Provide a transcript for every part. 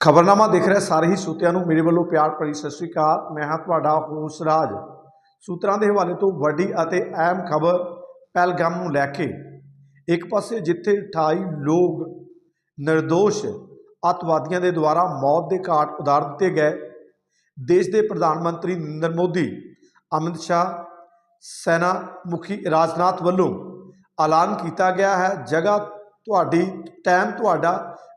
ਖਬਰਨਾਮਾ ਦੇਖ ਰਹੇ ਸਾਰੇ ਹੀ ਸਰੋਤਿਆਂ ਨੂੰ ਮੇਰੇ ਵੱਲੋਂ ਪਿਆਰ ਭਰੀ ਸਤਿ ਸ੍ਰੀ ਅਕਾਲ। ਮੈਂ ਹਾਂ ਤੁਹਾਡਾ ਹੋਸ ਰਾਜ ਸੂਤਰਾਂ ਦੇ ਹਵਾਲੇ ਤੋਂ ਵੱਡੀ ਅਤੇ ਅਹਿਮ ਖਬਰ ਪਹਿਲਗਾਮ ਨੂੰ ਲੈ ਕੇ। ਇੱਕ ਪਾਸੇ ਜਿੱਥੇ 28 ਲੋਕ ਨਿਰਦੋਸ਼ ਅੱਤਵਾਦੀਆਂ ਦੇ ਦੁਆਰਾ ਮੌਤ ਦੇ ਘਾਟ ਉਤਾਰ ਦਿੱਤੇ ਗਏ। ਦੇਸ਼ ਦੇ ਪ੍ਰਧਾਨ ਮੰਤਰੀ ਨਰਿੰਦਰ ਮੋਦੀ, ਅਮਿਤ ਸ਼ਾਹ ਸੈਨਾ ਮੁਖੀ ਰਾਜਨਾਥ ਵੱਲੋਂ ਐਲਾਨ ਕੀਤਾ ਗਿਆ ਹੈ। ਜਗ੍ਹਾ ਤੁਹਾਡੀ ਟਾਈਮ ਤੁਹਾਡਾ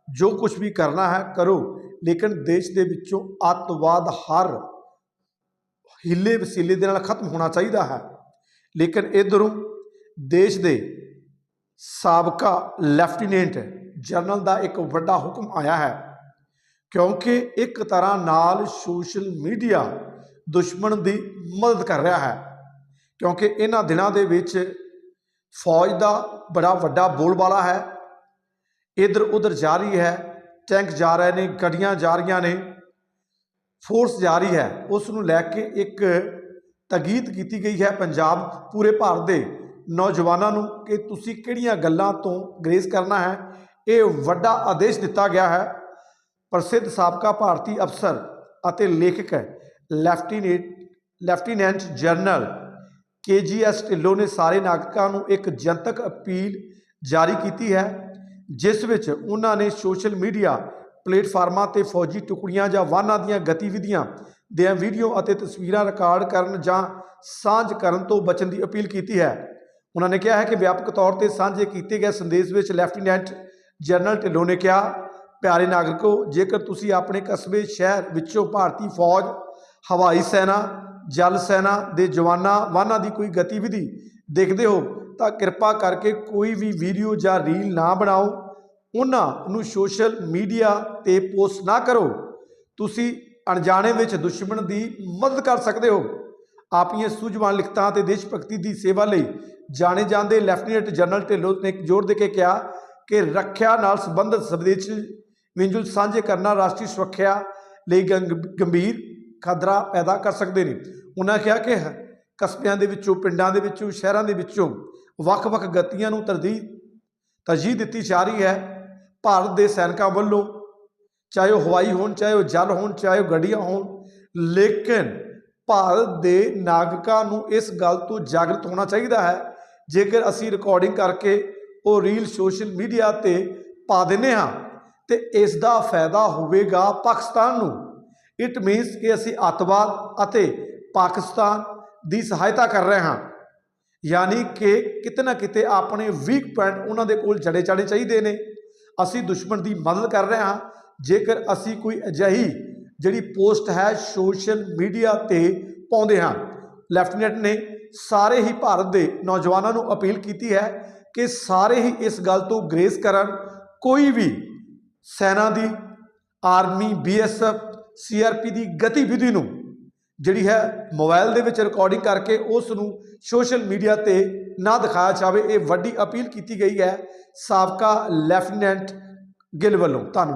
ਜੋ ਕੁਝ ਵੀ ਕਰਨਾ ਹੈ, ਕਰੋ। ਲੇਕਿਨ ਦੇਸ਼ ਦੇ ਵਿੱਚੋਂ ਅੱਤਵਾਦ ਹਰ ਹਿੱਲੇ ਵਸੀਲੇ ਦੇ ਨਾਲ ਖਤਮ ਹੋਣਾ ਚਾਹੀਦਾ ਹੈ। ਲੇਕਿਨ ਇਧਰੋਂ ਦੇਸ਼ ਦੇ ਸਾਬਕਾ ਲੈਫਟੀਨੈਂਟ ਜਨਰਲ ਦਾ ਇੱਕ ਵੱਡਾ ਹੁਕਮ ਆਇਆ ਹੈ, ਕਿਉਂਕਿ ਇੱਕ ਤਰ੍ਹਾਂ ਨਾਲ ਸੋਸ਼ਲ ਮੀਡੀਆ ਦੁਸ਼ਮਣ ਦੀ ਮਦਦ ਕਰ ਰਿਹਾ ਹੈ, ਕਿਉਂਕਿ ਇਹਨਾਂ ਦਿਨਾਂ ਦੇ ਵਿੱਚ ਫੌਜ ਦਾ ਬੜਾ ਵੱਡਾ ਬੋਲਬਾਲਾ ਹੈ। ਇਧਰ ਉਧਰ ਜਾਰੀ ਹੈ ਟੈਂਕ ਜਾ ਰਹੇ ਨੇ, ਗੱਡੀਆਂ ਜਾ ਰਹੀਆਂ ਨੇ ਫੋਰਸ ਜਾ ਰਹੀ ਹੈ। ਉਸ ਨੂੰ ਲੈ ਕੇ ਇੱਕ ਤਗੀਦ ਕੀਤੀ ਗਈ ਹੈ ਪੰਜਾਬ ਪੂਰੇ ਭਾਰਤ ਦੇ ਨੌਜਵਾਨਾਂ ਨੂੰ ਕਿ ਤੁਸੀਂ ਕਿਹੜੀਆਂ ਗੱਲਾਂ ਤੋਂ ਗਰੇਜ਼ ਕਰਨਾ ਹੈ। ਇਹ ਵੱਡਾ ਆਦੇਸ਼ ਦਿੱਤਾ ਗਿਆ ਹੈ। ਪ੍ਰਸਿੱਧ ਸਾਬਕਾ ਭਾਰਤੀ ਅਫਸਰ ਅਤੇ ਲੇਖਕ lieutenant lieutenant general KGS Dhillon ਨੇ ਸਾਰੇ ਨਾਗਰਿਕਾਂ ਨੂੰ ਇੱਕ ਜਨਤਕ ਅਪੀਲ ਜਾਰੀ ਕੀਤੀ ਹੈ। ਜਿਸ ਵਿੱਚ ਉਹਨਾਂ ਨੇ ਸੋਸ਼ਲ ਮੀਡੀਆ ਪਲੇਟਫਾਰਮਾਂ ਤੇ ਫੌਜੀ ਟੁਕੜੀਆਂ ਜਾਂ ਵਾਹਨਾਂ ਦੀਆਂ ਗਤੀਵਿਧੀਆਂ ਦੀਆਂ ਵੀਡੀਓ ਅਤੇ ਤਸਵੀਰਾਂ ਰਿਕਾਰਡ ਕਰਨ ਜਾਂ ਸਾਂਝ ਕਰਨ ਤੋਂ ਬਚਣ ਦੀ ਅਪੀਲ ਕੀਤੀ ਹੈ। ਉਹਨਾਂ ਨੇ ਕਿਹਾ ਹੈ ਕਿ ਵਿਆਪਕ ਤੌਰ ਤੇ ਸਾਂਝੇ ਕੀਤੇ ਗਏ ਸੰਦੇਸ਼ ਵਿੱਚ ਲੈਫਟੀਨੈਂਟ ਜਨਰਲ ਢਿੱਲੋਂ ਨੇ ਕਿਹਾ, ਪਿਆਰੇ ਨਾਗਰਿਕੋ, ਜੇਕਰ ਤੁਸੀਂ ਆਪਣੇ ਕਸਬੇ ਸ਼ਹਿਰ ਵਿੱਚੋਂ ਭਾਰਤੀ ਫੌਜ, ਹਵਾਈ ਸੈਨਾ, ਜਲ ਸੈਨਾ ਦੇ ਜਵਾਨਾਂ, ਵਾਹਨਾਂ ਦੀ ਕੋਈ ਗਤੀਵਿਧੀ ਦੇਖਦੇ ਹੋ ਤਾਂ ਕਿਰਪਾ ਕਰਕੇ ਕੋਈ ਵੀ ਵੀਡੀਓ ਜਾਂ ਰੀਲ ਨਾ ਬਣਾਓ। ਉਹਨਾਂ ਨੂੰ ਸੋਸ਼ਲ ਮੀਡੀਆ ਤੇ ਪੋਸਟ ਨਾ ਕਰੋ। ਤੁਸੀਂ ਅਣਜਾਣੇ ਵਿੱਚ ਦੁਸ਼ਮਣ ਦੀ ਮਦਦ ਕਰ ਸਕਦੇ ਹੋ। ਆਪਣੀਆਂ ਸੂਝਵਾਨ ਲਿਖਤਾਂ ਤੇ ਦੇਸ਼ ਭਗਤੀ ਦੀ ਸੇਵਾ ਲਈ ਜਾਣੇ ਜਾਂਦੇ ਲੈਫਟੀਨੈਂਟ ਜਨਰਲ ਢਿੱਲੋਂ ਨੇ ਜ਼ੋਰ ਦੇ ਕੇ ਕਿਹਾ ਕਿ ਰੱਖਿਆ ਨਾਲ ਸੰਬੰਧਿਤ ਸੰਦੇਸ਼ ਮਿੰਜੁਲ ਸਾਂਝੇ ਕਰਨਾ ਰਾਸ਼ਟਰੀ ਸੁਰੱਖਿਆ ਲਈ ਗੰਗ- ਗੰਭੀਰ ਖਤਰਾ ਪੈਦਾ ਕਰ ਸਕਦੇ ਨੇ। ਉਹਨਾਂ ਕਿਹਾ ਕਿ ਕਸਬਿਆਂ ਦੇ ਵਿੱਚੋਂ, ਪਿੰਡਾਂ ਦੇ ਵਿੱਚੋਂ, ਸ਼ਹਿਰਾਂ ਦੇ ਵਿੱਚੋਂ ਵੱਖ-ਵੱਖ ਗਤੀਆਂ ਨੂੰ ਤਰਜੀਹ ਤਰਜੀਹ ਦਿੱਤੀ ਜਾ ਰਹੀ ਹੈ। ਭਾਰਤ ਦੇ ਸੈਨਿਕਾਂ ਵੱਲੋਂ ਚਾਹੇ ਉਹ ਹਵਾਈ ਹੋਣ, ਚਾਹੇ ਉਹ ਜਲ ਹੋਣ, ਚਾਹੇ ਉਹ ਗੱਡੀਆਂ ਹੋਣ, ਲੇਕਿਨ ਭਾਰਤ ਦੇ ਨਾਗਰਿਕਾਂ ਨੂੰ ਇਸ ਗੱਲ ਤੋਂ ਜਾਗਰਤ ਹੋਣਾ ਚਾਹੀਦਾ ਹੈ। ਜੇਕਰ ਅਸੀਂ ਰਿਕਾਰਡਿੰਗ ਕਰਕੇ ਉਹ ਰੀਲ ਸੋਸ਼ਲ ਮੀਡੀਆ ਤੇ ਪਾ ਦਿੰਨੇ ਹਾਂ, ਤੇ ਇਸ ਦਾ ਫਾਇਦਾ ਹੋਵੇਗਾ ਪਾਕਿਸਤਾਨ ਨੂੰ। ਇਟ ਮੀਨਸ ਕਿ ਅਸੀਂ ਅੱਤਵਾਦ ਅਤੇ ਪਾਕਿਸਤਾਨ ਦੀ ਸਹਾਇਤਾ ਕਰ ਰਹੇ ਹਾਂ। ਯਾਨੀ ਕਿ ਕਿਤੇ ਨਾ ਕਿਤੇ ਆਪਣੇ ਵੀਕ ਪੁਆਇੰਟ ਉਹਨਾਂ ਦੇ ਕੋਲ ਜੜੇ ਚਾੜੇ ਚਾਹੀਦੇ ਨੇ। ਅਸੀਂ ਦੁਸ਼ਮਣ ਦੀ ਮਦਦ ਕਰ ਰਹੇ ਹਾਂ। ਜੇਕਰ ਅਸੀਂ ਕੋਈ ਅਜਿਹੀ ਜਿਹੜੀ ਪੋਸਟ ਹੈ ਸੋਸ਼ਲ ਮੀਡੀਆ ਤੇ ਪਾਉਂਦੇ ਹਾਂ। ਲੈਫਟੀਨੈਂਟ ਨੇ ਸਾਰੇ ਹੀ ਭਾਰਤ ਦੇ ਨੌਜਵਾਨਾਂ ਨੂੰ ਅਪੀਲ ਕੀਤੀ ਹੈ ਕਿ ਸਾਰੇ ਹੀ ਇਸ ਗੱਲ ਤੋਂ ਗ੍ਰੇਸ ਕਰਨ। ਕੋਈ ਵੀ ਸੈਨਾ ਦੀ, ਆਰਮੀ ਬੀਐਸਐਫ ਸੀਆਰਪੀ ਦੀ ਗਤੀਵਿਧੀ ਨੂੰ ਜਿਹੜੀ ਹੈ ਮੋਬਾਈਲ ਦੇ ਵਿੱਚ ਰਿਕਾਰਡਿੰਗ ਕਰਕੇ ਉਸ ਨੂੰ ਸੋਸ਼ਲ ਮੀਡੀਆ ਤੇ ਨਾ ਦਿਖਾਇਆ ਜਾਵੇ, ਇਹ ਵੱਡੀ ਅਪੀਲ ਕੀਤੀ ਗਈ ਹੈ ਸਾਬਕਾ ਲੈਫਟੀਨੈਂਟ ਗਿੱਲ ਵੱਲੋਂ। ਧੰਨਵਾਦ।